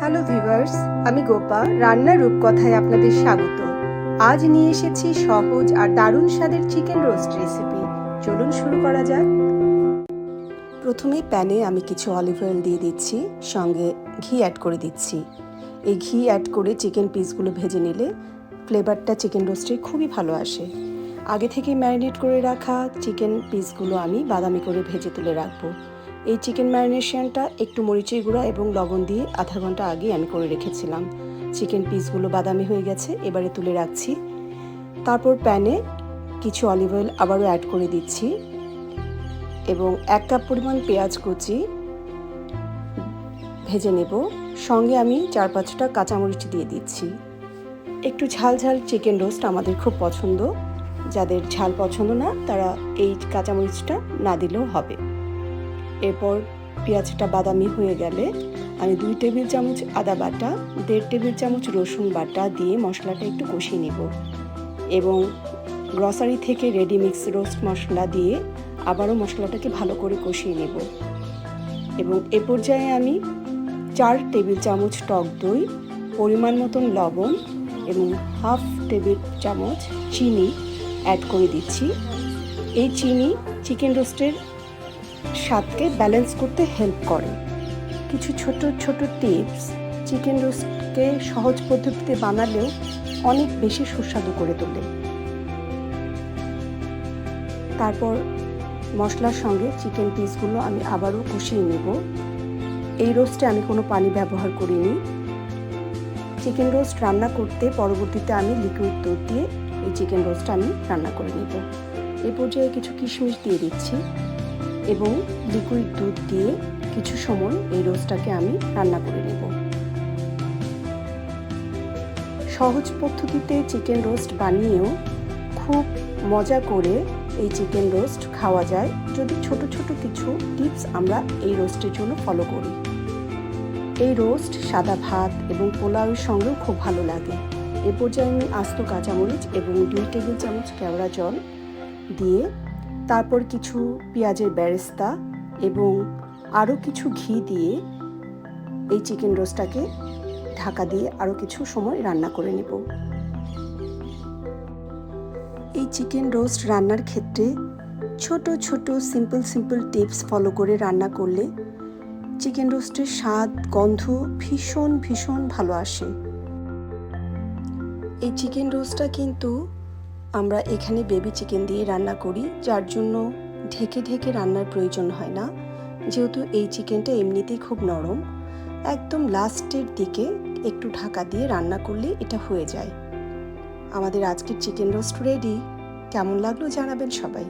Hello viewers আমি গোপা রান্নার রূপকথায় আপনাদের স্বাগত। আজ নিয়ে এসেছি সহজ আর দারুণ স্বাদের চিকেন রোস্ট রেসিপি চলুন শুরু করা যাক। প্রথমে প্যানে আমি কিছু অলিভ অয়েল দিয়ে দিচ্ছি, সঙ্গে ঘি অ্যাড করে দিচ্ছি। এই ঘি অ্যাড করে চিকেন পিসগুলো ভেজে নিলে ফ্লেভারটা চিকেন রোস্টে খুবই ভালো আসে। আগে থেকে ম্যারিনেট করে রাখা চিকেন পিসগুলো আমি বাদামি করে ভেজে তুলে রাখব। এই চিকেন ম্যারিনেশনটা একটু মরিচের গুঁড়া এবং লবণ দিয়ে আধা ঘণ্টা আগে আমি করে রেখেছিলাম। চিকেন পিসগুলো বাদামি হয়ে গেছে, এবারে তুলে রাখছি। তারপর প্যানে কিছু অলিভ অয়েল আবারও অ্যাড করে দিচ্ছি এবং এক কাপ পরিমাণ পেঁয়াজ কুচি ভেজে নেব। সঙ্গে আমি চার পাঁচটা কাঁচামরিচ দিয়ে দিচ্ছি। একটু ঝাল ঝাল চিকেন রোস্ট আমাদের খুব পছন্দ। যাদের ঝাল পছন্দ না, তারা এই কাঁচামরিচটা না দিলেও হবে। এরপর পেঁয়াজটা বাদামি হয়ে গেলে আমি দুই টেবিল চামচ আদা বাটা, দেড় টেবিল চামচ রসুন বাটা দিয়ে মশলাটা একটু কষিয়ে নেব এবং গ্রসারি থেকে রেডি মিক্স রোস্ট মশলা দিয়ে আবারও মশলাটাকে ভালো করে কষিয়ে নেব এবং এ পর্যায়ে আমি চার টেবিল চামচ টক দই, পরিমাণ মতন লবণ এবং হাফ টেবিল চামচ চিনি অ্যাড করে দিচ্ছি। এই চিনি চিকেন রোস্টের স্বাদকে ব্যালেন্স করতে হেল্প করে। কিছু ছোট ছোট টিপস চিকেন রোস্টকে সহজ পদ্ধতিতে বানালেও অনেক বেশি সুস্বাদু করে তোলে। তারপর মশলার সঙ্গে চিকেন পিসগুলো আমি আবারও কষিয়ে নেব। এই রোস্টে আমি কোনো পানি ব্যবহার করিনি। চিকেন রোস্ট রান্না করতে পরবর্তীতে আমি লিকুইড দুধ দিয়ে এই চিকেন রোস্টটা আমি রান্না করে নেব। এ পর্যায়ে কিছু কিশমিশ দিয়ে দিচ্ছি। এবং লিকুইড দুধ দিয়ে কিছু সময় এই রোস্টটাকে আমি রান্না করে নেব। সহজ পদ্ধতিতে চিকেন রোস্ট বানিয়েও খুব মজা করে এই চিকেন রোস্ট খাওয়া যায়। যদি ছোট ছোট কিছু টিপস আমরা এই রোস্টের জন্য ফলো করি। এই রোস্ট সাদা ভাত এবং পোলাওয়ের সঙ্গেও খুব ভালো লাগে। এ পর্যায়ে আমি আস্ত কাঁচামরিচ এবং দুই টেবিল চামচ কেওড়া জল দিয়ে তারপর কিছু পেঁয়াজের ব্যারেস্তা এবং আরও কিছু ঘি দিয়ে এই চিকেন রোস্টটাকে ঢাকা দিয়ে আরও কিছু সময় রান্না করে নেব। এই চিকেন রোস্ট রান্নার ক্ষেত্রে ছোট ছোট, সিম্পল সিম্পল টিপস ফলো করে রান্না করলে চিকেন রোস্টের স্বাদ, গন্ধ ভীষণ ভীষণ ভালো আসে। এই চিকেন রোস্টটা কিন্তু আমরা এখানে বেবি চিকেন দিয়ে রান্না করি, যার জন্য ঢেকে ঢেকে রান্নার প্রয়োজন হয় না। যেহেতু এই চিকেনটা এমনিতেই খুব নরম, একদম লাস্টের দিকে একটু ঢাকা দিয়ে রান্না করলে এটা হয়ে যায়। আমাদের আজকের চিকেন রোস্ট রেডি কেমন লাগল জানাবেন সবাই।